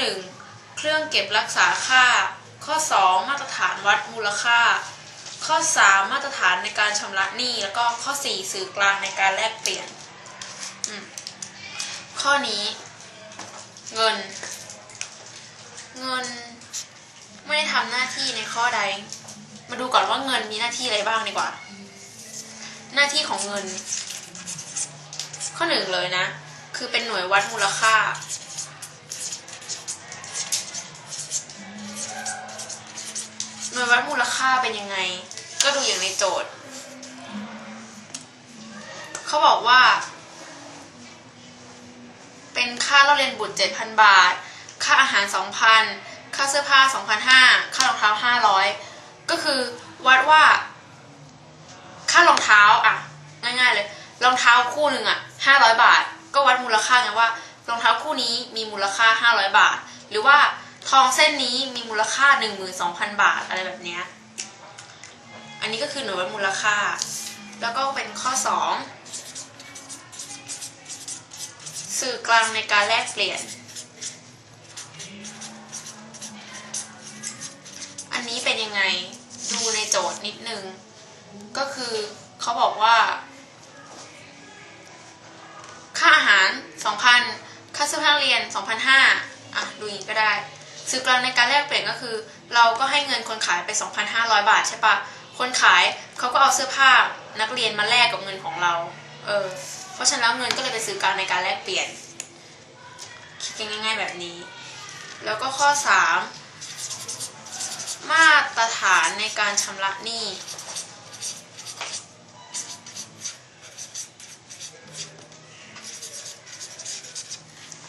1 เครื่องเก็บรักษาค่า ข้อ 2 มาตรฐานวัดมูลค่า ข้อ 3 มาตรฐานในการชำระหนี้ แล้วก็ข้อ 4 สื่อกลางในการแลกเปลี่ยน ข้อนี้ เงิน เงินไม่ได้ทำหน้าที่ในข้อใด มาดูก่อนว่าเงินมีหน้าที่อะไรบ้างดีกว่า หน้าที่ของเงิน ข้อหนึ่งเลยนะ คือเป็นหน่วยวัดมูลค่า หน่วยวัดมูลค่าเป็นยังไง ก็ดูอย่างในโจทย์ เขาบอกว่า เป็นค่าเราเรียนบุตร 7,000 บาท ค่าอาหาร 2,000 ค่าเสื้อผ้า 2,500 ค่ารองเท้า 500 ก็คือวัดว่า ค่ารองเท้าอะ ง่ายๆเลย รองเท้าคู่หนึ่งอะ 500 บาท ก็วัดมูลค่าไงว่า รองเท้าคู่นี้มีมูลค่า 500 บาท หรือว่า ทองเส้นนี้มีมูลค่า 12,000 บาทอะไรแบบเนี้ย อันนี้ก็คือหน่วยวัดมูลค่า แล้วก็เป็นข้อ 2 สื่อกลางในการแลกเปลี่ยน อันนี้เป็นยังไงดูในโจทย์นิดนึง ก็คือเขาบอกว่า ค่าอาหาร 2,000 ค่าเสื้อผ้าเรียน 2,500อะ ดูอย่างนี้ก็ได้ ซื้อกลางในการแลกเปลี่ยนก็คือ เราก็ให้เงินคนขายไป 2,500 บาทใช่ปะคนขายเขาก็เอาเสื้อผ้านักเรียนมาแลกกับเงินของเรา เออ เพราะฉะนั้นแล้วเงินก็เลยเป็นสื่อกลางในการแลกเปลี่ยน คิดง่ายๆแบบนี้ แล้วก็ข้อ 3 มาตรฐานในการชำระหนี้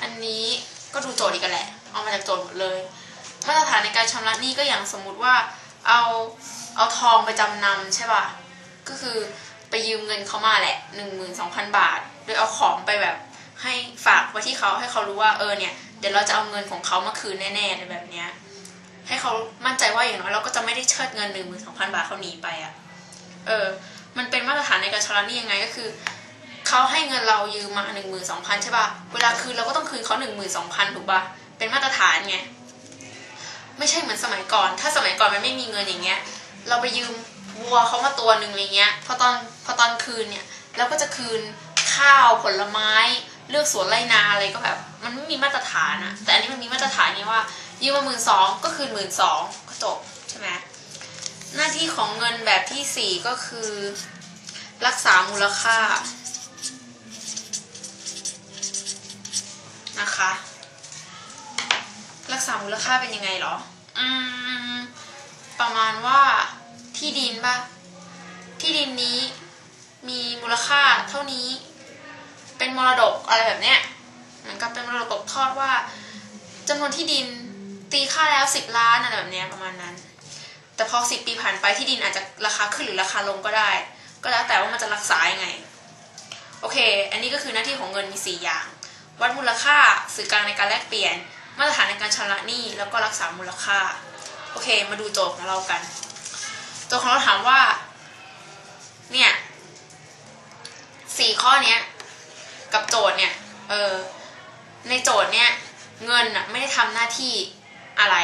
อันนี้ก็ดูโจทย์อีกกันแหละ เอามาจากโจทย์หมดเลยมาตรฐานในการชำระหนี้ก็อย่างสมมุติว่าเอาเอาทองไปจำนำใช่ป่ะ ก็คือไปยืมเงินเขามาแหละหนึ่งหมื่นสองพันบาท โดยเอาของไปแบบให้ฝากไว้ที่เขาให้เขารู้ว่าเออเนี่ยเดี๋ยวเราจะเอาเงินของเขามาคืนแน่ๆในแบบเนี้ยให้เขามั่นใจว่าอย่างน้อยเราก็จะไม่ได้เชิดเงินหนึ่งหมื่นสองพันบาทเขาหนีไปอะ่ะ เออ มันเป็นมาตรฐานในการชำระหนี้ยังไงก็คือเขาให้เงินเรายืมมาหนึ่งหมื่นสองพันใช่ป่ะ เวลาคืนเราก็ต้องคืนเขาหนึ่งหมื่นสองพันถูกป่ะ เป็นมาตรฐานไงไม่ใช่เหมือนสมัยก่อน ถ้าสมัยก่อนมันไม่มีเงินอย่างเงี้ย เราไปยืมวัวเขามาตัวหนึ่งอะไรเงี้ย พอตอนพอตอนคืนเนี่ยเราก็จะคืนข้าวผลไม้ เลือกสวนไรนาอะไรก็แบบ มันไม่มีมาตรฐานอะแต่อันนี้มันมีมาตรฐานไงว่า ยืมมาหมื่นสองก็คืนหมื่นสองก็จบใช่ไหมหน้าที่ของเงินแบบที่สี่ก็คือ รักษามูลค่านะคะ รักษามูลค่าเป็นยังไงเหรอ อืม ประมาณว่าที่ดินปะที่ดินนี้มีมูลค่าเท่านี้ เป็นมรดกอะไรแบบเนี้ยเหมือนกับเป็นมรดกตกทอดว่าจำนวนที่ดินตีค่าแล้วสิบล้านอะไรแบบเนี้ยประมาณนั้น แต่พอสิบปีผ่านไปที่ดินอาจจะราคาขึ้นหรือราคาลงก็ได้ ก็แล้วแต่ว่ามันจะรักษายังไง โอเค อันนี้ก็คือหน้าที่ของเงินมีสี่อย่าง วัดมูลค่าสื่อกลางในการแลกเปลี่ยน มาตรฐานในการชำระหนี้แล้วก็รักษามูลค่า โอเค มาดูโจทย์ของเรากัน โจทย์ของเราถามว่า เนี่ยสี่ข้อเนี้ย กับโจทย์เนี่ย เออ ในโจทย์เนี่ย เงินอะไม่ได้ทำหน้าที่อะไร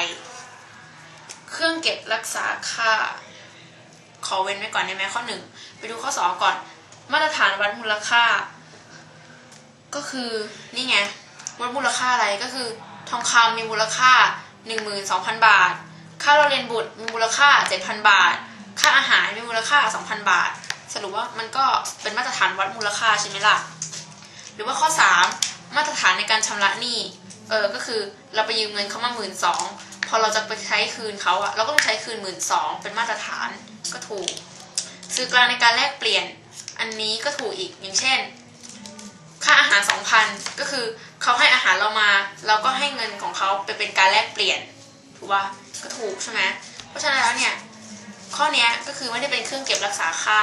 เครื่องเก็บรักษาค่า ขอเว้นไว้ก่อนได้ไหมข้อหนึ่ง ไปดูข้อสองก่อน มาตรฐานวัดมูลค่า ก็คือนี่ไงวัดมูลค่าอะไรก็คือ ทองคำมีมูลค่า 12,000 บาท ค่าเราเรียนบุตรมีมูลค่า 7,000 บาท ค่าอาหารมีมูลค่า 2,000 บาท สรุปว่ามันก็เป็นมาตรฐานวัดมูลค่าใช่ไหมล่ะ หรือว่าข้อ 3 มาตรฐานในการชำระหนี้ เออ ก็คือเราไปยืมเงินเขามาหมื่นสองพอเราจะไปใช้คืนเขาอะเราก็ต้องใช้คืนหมื่นสองเป็นมาตรฐานก็ถูกสื่อกลางในการแลกเปลี่ยน อันนี้ก็ถูกอีกอย่างเช่น ค่าอาหาร 2,000 ก็คือ เขาให้อาหารเรามา เราก็ให้เงินของเขาไปเป็นการแลกเปลี่ยนถูกป่ะก็ถูกใช่ไหมเพราะฉะนั้นแล้วเนี่ยข้อเนี้ยก็คือไม่ได้เป็นเครื่องเก็บรักษาค่า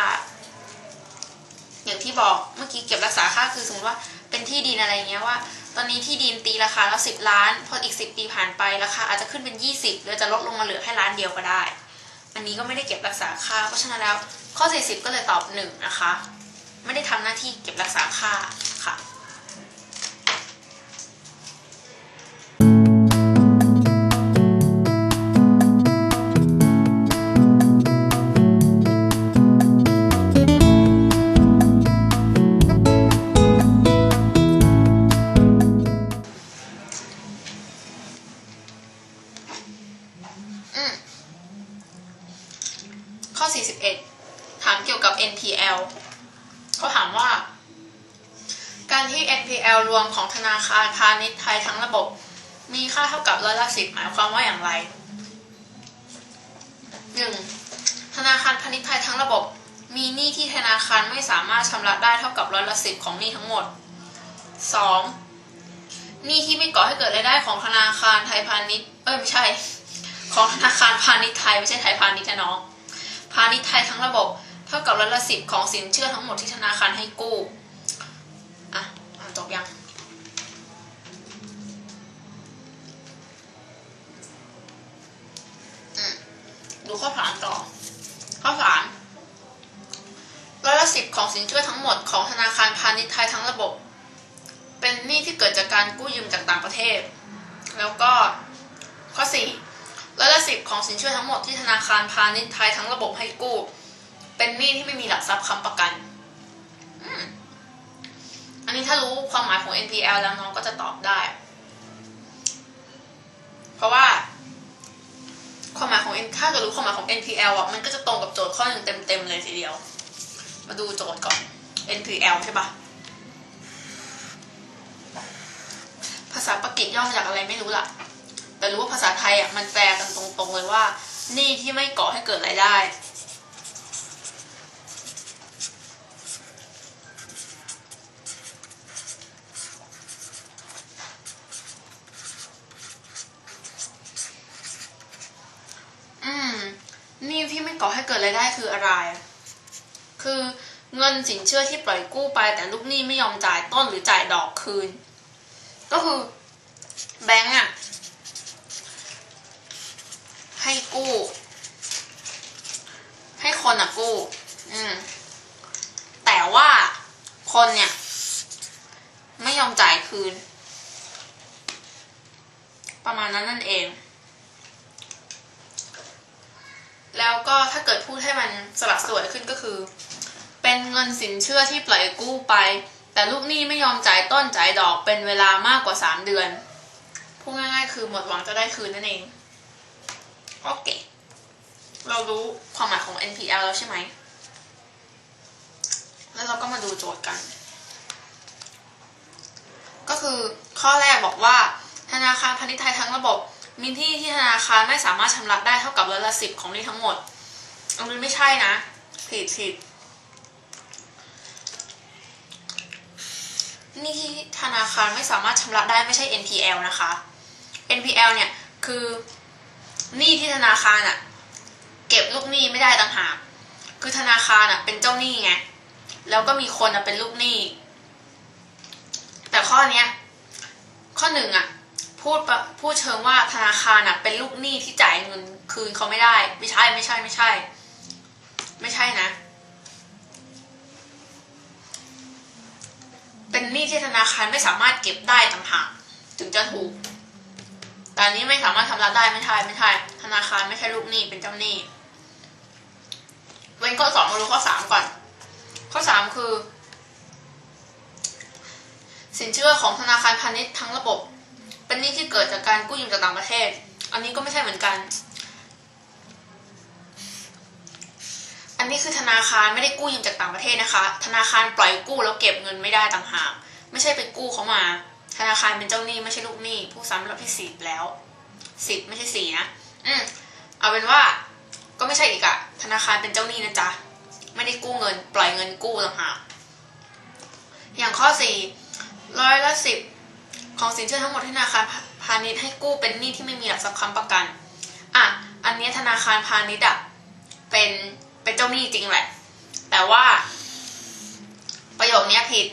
อย่างที่บอกเมื่อกี้เก็บรักษาค่าคือสมมติว่าเป็นที่ดินอะไรเงี้ยว่า ตอนนี้ที่ดินตีราคาแล้วสิบล้านพออีกสิบปีผ่านไปราคาอาจจะขึ้นเป็นยี่สิบหรือจะลดลงมาเหลือแค่ล้านเดียวก็ได้ อันนี้ก็ไม่ได้เก็บรักษาค่า เพราะฉะนั้นแล้วข้อ40ก็เลยตอบหนึ่งนะคะ ไม่ได้ทำหน้าที่เก็บรักษาค่า วรวมของธนาคารพาณิชย์ไทยทั้งระบบ มีค่าเท่ากับร้อยละสิบหมายความว่าอย่างไร 1. ธนาคารพาณิชย์ไทยทั้งระบบ มีหนี้ที่ธนาคารไม่สามารถชำระได้เท่ากับร้อยละสิบของหนี้ทั้งหมด 2. หนี้ที่ไม่ก่อให้เกิดรายได้ของธนาคารไทยพาณิชย์ เอ้ยไม่ใช่ ของธนาคารพาณิชย์ไทยไม่ใช่ไทยพาณิชย์นะน้อง พาณิชย์ไทยทั้งระบบ เท่ากับร้อยละสิบของสินเชื่อทั้งหมดที่ธนาคารให้กู้ ข้อถามต่อ ข้อสามร้อยละสิบของสินเชื่อทั้งหมดของธนาคารพาณิชย์ไทยทั้งระบบ เป็นหนี้ที่เกิดจากการกู้ยืมจากต่างประเทศ แล้วก็ข้อสี่ร้อยละสิบของสินเชื่อทั้งหมดที่ธนาคารพาณิชย์ไทยทั้งระบบให้กู้ เป็นหนี้ที่ไม่มีหลักทรัพย์ค้ำประกันอันนี้ถ้ารู้ความหมายของ NPL แล้วน้องก็จะตอบได้ เพราะว่า ความหมายของ N ถ้าเกิดรู้ความหมายของ NPL อะมันก็จะตรงกับโจทย์ข้อหนึ่งเต็มๆเลยทีเดียว มาดูโจทย์ก่อน NPL ใช่ปะภาษาปากีสย่อมาจากอะไรไม่รู้ล่ะ แต่รู้ว่าภาษาไทยอะมันแปลกันตรงๆเลยว่า นี่ที่ไม่ก่อให้เกิดรายได้ อืมหนี้ที่ไม่ ก่อให้เกิดรายได้คืออะไร คือเงินสินเชื่อที่ปล่อยกู้ไป แต่ลูกหนี้ไม่ยอมจ่ายต้นหรือจ่ายดอกคืน ก็คือแบงก์อะให้กู้ ให้คนอะกู้ อืมแต่ว่าคนเนี่ย ไม่ยอมจ่ายคืน ประมาณนั้นนั่นเอง แล้วก็ถ้าเกิดพูดให้มันสลักสวยขึ้นก็คือ เป็นเงินสินเชื่อที่ปล่อยกู้ไป แต่ลูกหนี้ไม่ยอมจ่ายต้นจ่ายดอกเป็นเวลามากกว่า 3 เดือนพูดง่ายๆ คือหมดหวังจะได้คืนนั่นเองโอเคเรารู้ความหมายของ NPL แล้วใช่ไหม แล้วเราก็มาดูโจทย์กัน ก็คือข้อแรกบอกว่าธนาคารพาณิชย์ไทยทั้งระบบ มีที่ที่ธนาคารไม่สามารถชำระได้เท่ากับร้อยละสิบของนี้ทั้งหมด อันนี้ไม่ใช่นะผิดผิดนี่ที่ธนาคารไม่สามารถชำระได้ไม่ใช่ NPL นะคะ NPL เนี่ยคือหนี้ที่ธนาคารอะเก็บลูกหนี้ไม่ได้ต่างหาก คือธนาคารอะเป็นเจ้าหนี้ไง แล้วก็มีคนอะเป็นลูกหนี้ แต่ข้อเนี้ย ข้อหนึ่งอะ พูดพูดเชิงว่าธนาคารอะเป็นลูกหนี้ที่จ่ายเงินคืนเขาไม่ได้ ไม่ใช่ไม่ใช่ไม่ใช่ ไม่ใช่นะ เป็นหนี้ที่ธนาคารไม่สามารถเก็บได้ต่างหากถึงจะถูกแต่อันนี้ไม่สามารถทำรับได้ไม่ใช่ไม่ใช่ธนาคารไม่ใช่ลูกหนี้เป็นเจ้าหนี้เว้นข้อสองมาดูข้อสามก่อน ข้อสามคือ สินเชื่อของธนาคารพาณิชย์ทั้งระบบ เป็นหนี้ที่เกิดจากการกู้ยืมจากต่างประเทศ อันนี้ก็ไม่ใช่เหมือนกัน อันนี้คือธนาคารไม่ได้กู้ยืมจากต่างประเทศนะคะ ธนาคารปล่อยกู้แล้วเก็บเงินไม่ได้ต่างหาก ไม่ใช่ไปกู้เขามา ธนาคารเป็นเจ้าหนี้ไม่ใช่ลูกหนี้ ผู้ซ้ำรอบที่สิบแล้วสิบไม่ใช่สี่นะ อืมเอาเป็นว่าก็ไม่ใช่อีกอะธนาคารเป็นเจ้าหนี้นะจ๊ะ ไม่ได้กู้เงิน ปล่อยเงินกู้ต่างหาก อย่างข้อสี่ร้อยละสิบ ของสินเชื่อทั้งหมดที่ธนาคารพาณิชย์ให้กู้เป็นหนี้ที่ไม่มีหลักทรัพย์ค้ำประกัน อะ อันนี้ธนาคารพาณิชย์อะเป็นเป็นเจ้าหนี้จริงแหละ แต่ว่า ประโยคนี้ผิด